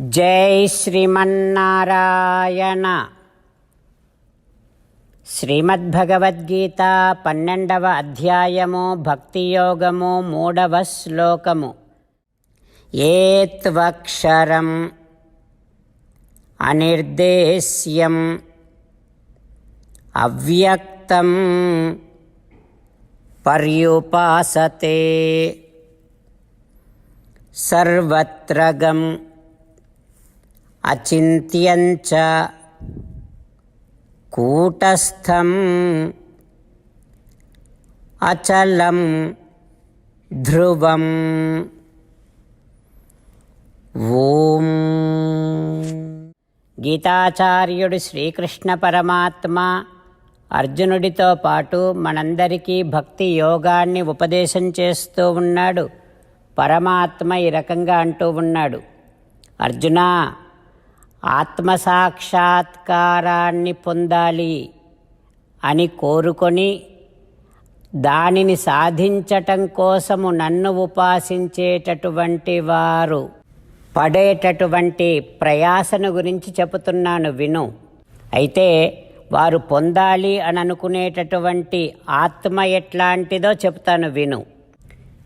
జై శ్రీమన్నారాయణ. శ్రీమద్భగవద్గీత పన్నెండవ అధ్యాయము భక్తియోగము మూడవ శ్లోకము. ఏత్వక్షరం అనిర్దేశ్యం అవ్యక్తం పర్యుపాసతే. సర్వత్రగం అచింత్యంచ కూటస్థం అచలం ధ్రువం. ఓం. గీతాచార్యుడు శ్రీకృష్ణ పరమాత్మ అర్జునుడితో పాటు మనందరికీ భక్తి యోగాన్ని ఉపదేశం చేస్తూ ఉన్నాడు. పరమాత్మ ఈ రకంగా అంటూ ఉన్నాడు. అర్జున ఆత్మసాక్షాత్కారాన్ని పొందాలి అని కోరుకొని దానిని సాధించటం కోసము నన్ను ఉపాసించేటటువంటి వారు పడేటటువంటి ప్రయాసను గురించి చెబుతున్నాను విను. అయితే వారు పొందాలి అని అనుకునేటటువంటి ఆత్మ ఎట్లాంటిదో చెప్తాను విను.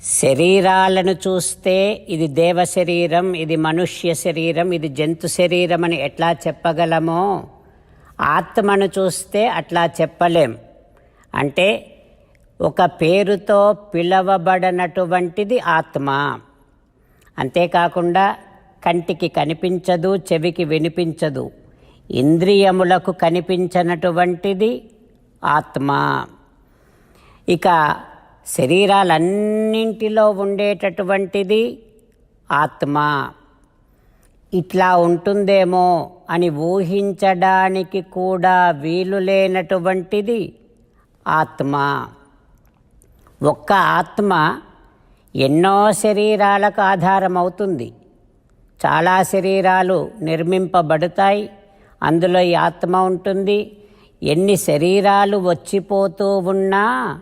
శరీరాలను చూస్తే ఇది దేవ శరీరం ఇది మనుష్య శరీరం ఇది జంతు శరీరం అని ఎట్లా చెప్పగలమో ఆత్మను చూస్తే అట్లా చెప్పలేం. అంటే ఒక పేరుతో పిలవబడనటువంటిది ఆత్మ. అంతేకాకుండా కంటికి కనిపించదు చెవికి వినిపించదు. ఇంద్రియములకు కనిపించనటువంటిది ఆత్మ. ఇక శరీరాలన్నింటిలో ఉండేటటువంటిది ఆత్మ. ఇట్లా ఉంటుందేమో అని ఊహించడానికి కూడా వీలు లేనటువంటిది ఆత్మ. ఒక్క ఆత్మ ఎన్నో శరీరాలకు ఆధారమవుతుంది. చాలా శరీరాలు నిర్మింపబడతాయి. అందులో ఈ ఆత్మ ఉంటుంది. ఎన్ని శరీరాలు వచ్చిపోతూ ఉన్నా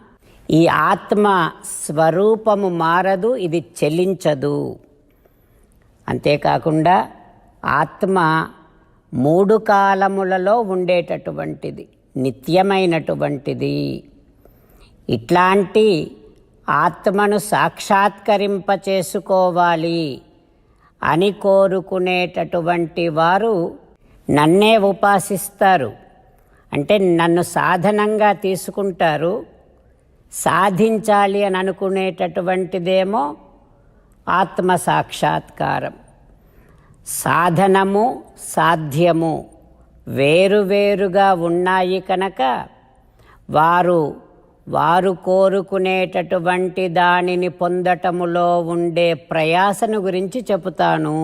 ఈ ఆత్మ స్వరూపము మారదు ఇది చెల్లించదు. అంతేకాకుండా ఆత్మ మూడు కాలములలో ఉండేటటువంటిది నిత్యమైనటువంటిది. ఇట్లాంటి ఆత్మను సాక్షాత్కరింప చేసుకోవాలి అని కోరుకునేటటువంటి వారు నన్నే ఉపాసిస్తారు. అంటే నన్ను సాధనంగా తీసుకుంటారు. సాధించాలి అని అనుకునేటటువంటిదేమో ఆత్మ సాక్షాత్కారం సాధనము సాధ్యము వేరువేరుగా ఉన్నాయి కనుక వారు వారు కోరుకునేటటువంటి దానిని పొందటములో ఉండే ప్రయాసను గురించి చెబుతాను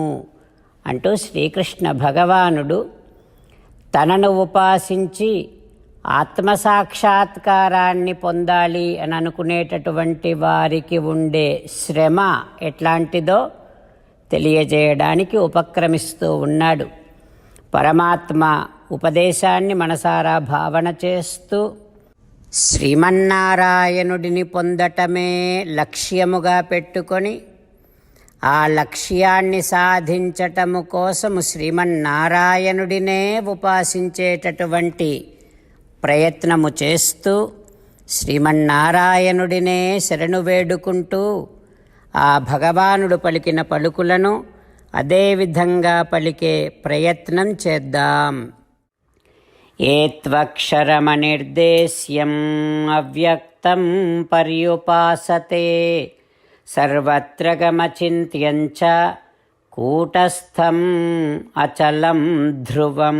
అంటూ శ్రీకృష్ణ భగవానుడు తనను ఉపాసించి ఆత్మసాక్షాత్కారాన్ని పొందాలి అని అనుకునేటటువంటి వారికి ఉండే శ్రమ ఎట్లాంటిదో తెలియజేయడానికి ఉపక్రమిస్తూ ఉన్నాడు. పరమాత్మ ఉపదేశాన్ని మనసారా భావన చేస్తూ శ్రీమన్నారాయణుడిని పొందటమే లక్ష్యముగా పెట్టుకొని ఆ లక్ష్యాన్ని సాధించటము కోసము శ్రీమన్నారాయణుడినే ఉపాసించేటటువంటి ప్రయత్నము చేస్తూ శ్రీమన్నారాయణుడినే శరణు వేడుకుంటూ ఆ భగవానుడు పలికిన పలుకులను అదేవిధంగా పలికే ప్రయత్నం చేద్దాం. ఏత్వక్షరమనిర్దేశ్యం అవ్యక్తం పర్యుపాసతే సర్వత్ర గమచింత్యంచ కూటస్థం అచలం ధ్రువం.